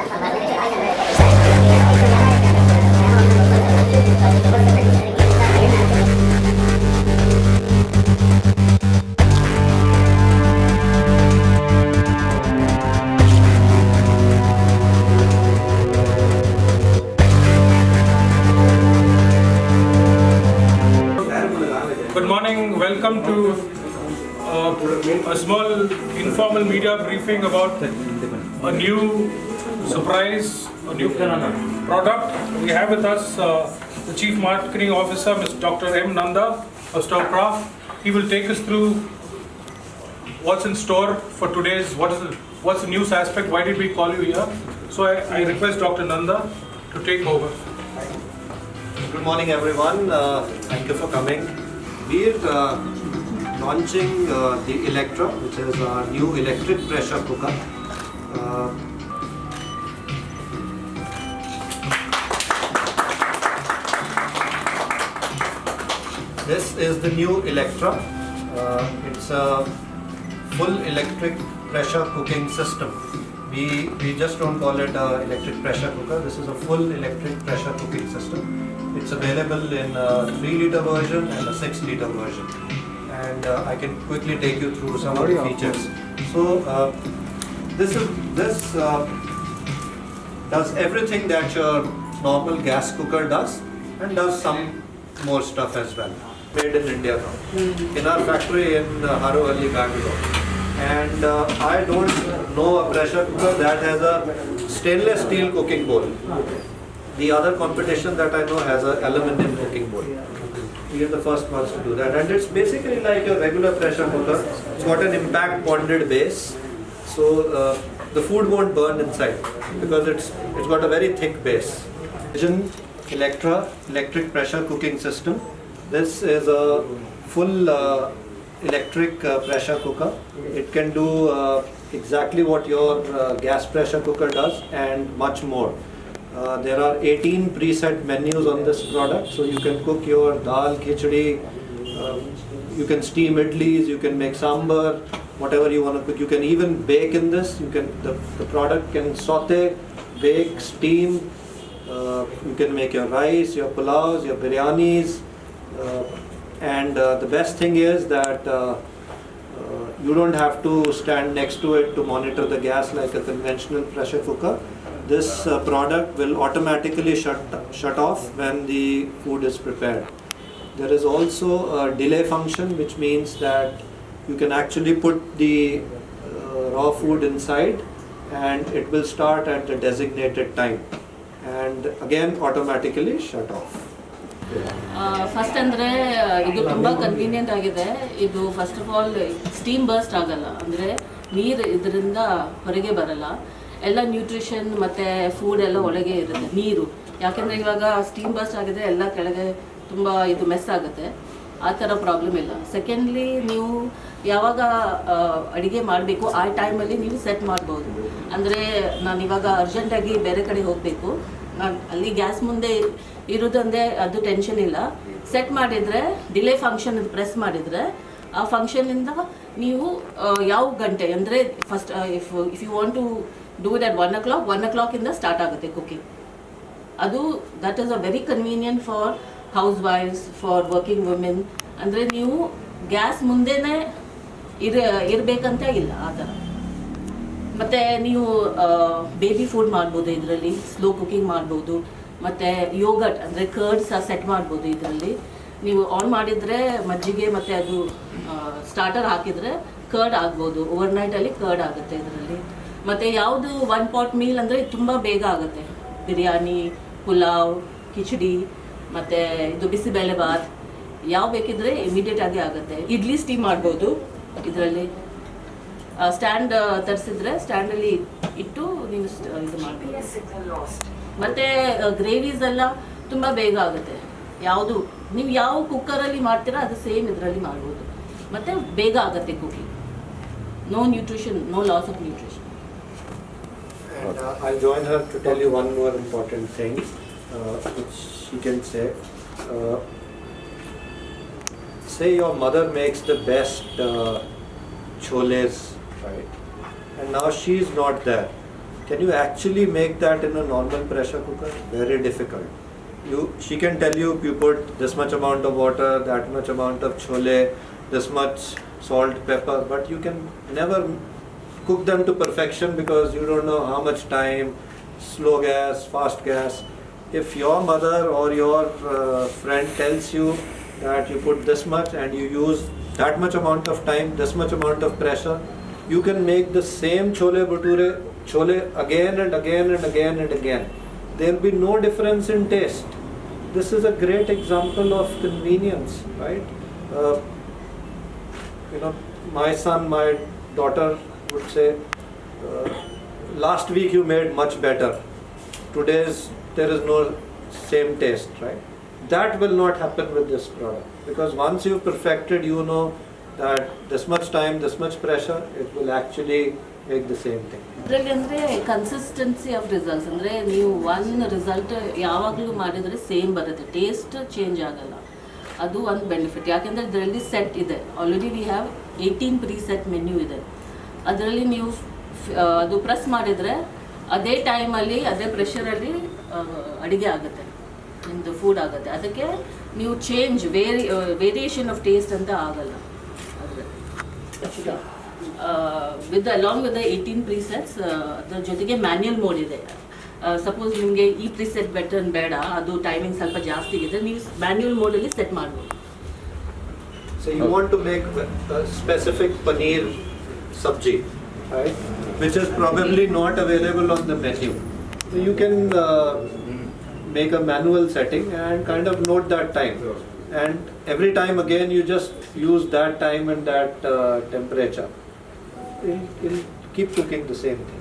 Good morning, welcome to uh, a small informal media briefing about a new surprise, a new product. We have with us uh, the Chief Marketing Officer, Mr. Dr. M. Nanda of Stockcraft. He will take us through what's in store for today's, what is, the- what's the news aspect, why did we call you here? So I I request Dr. Nanda to take over. Good morning, everyone. Uh, Thank you for coming. We're uh, launching uh, the Electra, which is our new electric pressure cooker. This is the new Electra. Uh, It's a full electric pressure cooking system. We, we just don't call it a electric pressure cooker. This is a full electric pressure cooking system. It's available in a 3 liter version and a 6 liter version. And uh, I can quickly take you through some of the features. So uh, this is this uh, does everything that your normal gas cooker does and does some more stuff as well. Made in India now. In our factory in uh, Harohalli, Bangalore. And uh, I don't know a pressure cooker that has a stainless steel cooking bowl. The other competition that I know has a aluminium cooking bowl. We are the first ones to do that. And it's basically like a regular pressure cooker. It's got an impact bonded base. So uh, the food won't burn inside because it's it's got a very thick base. Vision Electra electric pressure cooking system. This is a full uh, electric uh, pressure cooker. It can do uh, exactly what your uh, gas pressure cooker does and much more. Uh, there are 18 preset menus on this product, so you can cook your dal, khichdi, um, you can steam idlis, you can make sambar, whatever you want to cook. You can even bake in this. You can the, the product can saute, bake, steam. Uh, you can make your rice, your pulaus, your biryanis, uh, and uh, the best thing is that uh, uh, you don't have to stand next to it to monitor the gas like a conventional pressure cooker. This uh, product will automatically shut shut off when the food is prepared. There is also a delay function, which means that you can actually put the uh, raw food inside and it will start at the designated time and again automatically shut off. First ಅಂದರೆ, ಇದು ತುಂಬ convenient ಆಗಿದೆ. ಇದು first of all steam burst ಆಗಲ್ಲ. ಅಂದರೆ ನೀರು ಇದರಿಂದ ಹೊರಗೆ ಬರಲ್ಲ. ಎಲ್ಲ ನ್ಯೂಟ್ರಿಷನ್ ಮತ್ತು ಫುಡ್ ಎಲ್ಲ ಒಳಗೆ ಇರುತ್ತೆ, ನೀರು. ಯಾಕೆಂದರೆ ಇವಾಗ ಸ್ಟೀಮ್ ಬರ್ಸ್ಟ್ ಆಗಿದ್ರೆ ಎಲ್ಲ ಕೆಳಗೆ ತುಂಬ ಇದು ಮೆಸ್ ಆಗುತ್ತೆ. ಆ ಥರ ಪ್ರಾಬ್ಲಮ್ ಇಲ್ಲ. ಸೆಕೆಂಡ್ಲಿ ನೀವು ಯಾವಾಗ ಅಡುಗೆ ಮಾಡಬೇಕು, ಆ ಟೈಮಲ್ಲಿ ನೀವು ಸೆಟ್ ಮಾಡ್ಬೋದು. ಅಂದರೆ ನಾನು ಇವಾಗ ಅರ್ಜೆಂಟಾಗಿ ಬೇರೆ ಕಡೆ ಹೋಗಬೇಕು. ಅಲ್ಲಿ ಗ್ಯಾಸ್ ಮುಂದೆ ಇರೋದಂದ್ರೆ ಅದು ಟೆನ್ಷನ್ ಇಲ್ಲ. ಸೆಟ್ ಮಾಡಿದರೆ ಡಿಲೇ ಫಂಕ್ಷನ್ ಪ್ರೆಸ್ ಮಾಡಿದರೆ, ಆ ಫಂಕ್ಷನಿಂದ ನೀವು ಯಾವ ಗಂಟೆ, ಅಂದರೆ first if if you want to do it one o'clock one ಓ ಕ್ಲಾಕಿಂದ ಸ್ಟಾರ್ಟ್ ಆಗುತ್ತೆ ಕುಕಿಂಗ್ ಅದು that is a very convenient for house ವೈಫ್ಸ್ ಫಾರ್ ವರ್ಕಿಂಗ್ ವುಮೆನ್ ಅಂದರೆ ನೀವು ಗ್ಯಾಸ್ ಮುಂದೆನೇ ಇರ, ಇರಬೇಕಂತ ಇಲ್ಲ, ಆ ಥರ. ಮತ್ತು ನೀವು ಬೇಬಿ ಫುಡ್ ಮಾಡ್ಬೋದು ಇದರಲ್ಲಿ ಸ್ಲೋ ಕುಕಿಂಗ್ ಮಾಡ್ಬೋದು, ಮತ್ತು ಯೋಗಟ್ ಅಂದರೆ ಕರ್ಡ್ ಸಹ ಸೆಟ್ ಮಾಡ್ಬೋದು ಇದರಲ್ಲಿ. ನೀವು ಆನ್ ಮಾಡಿದರೆ ಮಜ್ಜಿಗೆ ಮತ್ತು ಅದು ಸ್ಟಾರ್ಟರ್ ಹಾಕಿದರೆ ಕರ್ಡ್ ಆಗ್ಬೋದು ಓವರ್ ನೈಟಲ್ಲಿ ಕರ್ಡ್ ಆಗುತ್ತೆ ಇದರಲ್ಲಿ. ಮತ್ತು ಯಾವುದು ಒನ್ ಪಾಟ್ ಮೀಲ್ ಅಂದರೆ ತುಂಬ ಬೇಗ ಆಗುತ್ತೆ. ಬಿರಿಯಾನಿ, ಪುಲಾವ್, ಕಿಚಡಿ, ಮತ್ತು ಇದು ಬಿಸಿಬೇಳೆ ಬಾತ್ ಯಾವ ಬೇಕಿದ್ರೆ ಇಮಿಡಿಯೇಟ್ ಆಗಿ ಆಗುತ್ತೆ. ಇಡ್ಲಿ ಸ್ಟೀಮ್ ಮಾಡ್ಬೋದು ಇದರಲ್ಲಿ. ಸ್ಟ್ಯಾಂಡ್ ತರಿಸಿದ್ರೆ ಸ್ಟ್ಯಾಂಡಲ್ಲಿ ಇಟ್ಟು ನೀವು ಇದು ಮಾಡ್ಬೋದು. ಮತ್ತೆ ಗ್ರೇವೀಸ್ ಎಲ್ಲ ತುಂಬ ಬೇಗ ಆಗುತ್ತೆ. ಯಾವುದು ನೀವು ಯಾವ ಕುಕ್ಕರಲ್ಲಿ ಮಾಡ್ತೀರಾ ಅದು ಸೇಮ್ ಇದರಲ್ಲಿ ಮಾಡ್ಬೋದು. ಮತ್ತೆ ಬೇಗ ಆಗುತ್ತೆ cooking no nutrition no loss of nutrition I uh, I'll join her to tell you one more important thing, uh, which she can say. Uh, say your mother makes the best uh, right? And now she is not there. Can you actually make that in a normal pressure cooker? Very difficult. You, she can tell you you put this much amount of water, that much amount of chole, this much salt, pepper, but you can never cook them to perfection because you don't know how much time, slow gas, fast gas. If your mother or your uh, friend tells you that you put this much and you use that much amount of time, this much amount of pressure, you can make the same chole bhature chole again and again and again and again. There will be no difference in taste. This is a great example of convenience, right? Uh, you know, my son, my daughter would say, uh, last week you made much better. Today's there is no same taste, right? That will not happen with this product because once you've perfected, you know that this much time, this much pressure, it will actually make the same thing. ಇದರಲ್ಲಿ ಅಂದರೆ consistency of results ಅಂದರೆ ನೀವು one result ಯಾವಾಗಲೂ ಮಾಡಿದರೆ same ಬರುತ್ತೆ. Taste change ಆಗಲ್ಲ. ಅದು ಒಂದು ಬೆನಿಫಿಟ್ ಯಾಕೆಂದರೆ ಇದರಲ್ಲಿ ಸೆಟ್ ಇದೆ. Already we have eighteen preset menu ಇದೆ. ಅದರಲ್ಲಿ ನೀವು ಅದು ಪ್ರೆಸ್ ಮಾಡಿದರೆ ಅದೇ ಟೈಮಲ್ಲಿ ಅದೇ ಪ್ರೆಷರಲ್ಲಿ ಅಡುಗೆ ಆಗುತ್ತೆ. ನಿಮ್ಮದು ಫುಡ್ ಆಗುತ್ತೆ. ಅದಕ್ಕೆ ನೀವು change very variation of taste ಅಂತ ಆಗಲ್ಲ. With along with the eighteen presets ಅದ್ರ ಜೊತೆಗೆ ಮ್ಯಾನ್ಯಲ್ ಮೋಡ್ ಇದೆ ಸಪೋಸ್ ನಿಮಗೆ ಈ ಪ್ರೀಸೆಟ್ ಬೆಟರ್ ಬೇಡ ಅದು ಟೈಮಿಂಗ್ ಸ್ವಲ್ಪ ಜಾಸ್ತಿ ಇದೆ ನೀವು ಮ್ಯಾನ್ಯಲ್ ಮೋಡಲ್ಲಿ ಸೆಟ್ ಮಾಡ್ಬೋದು So you want to make a specific paneer sabji, right? Which is probably not available on the menu. So you can uh, make a manual setting and kind of note that time. And every time again you just use that time and that uh, temperature. It'll, it'll keep cooking the same thing.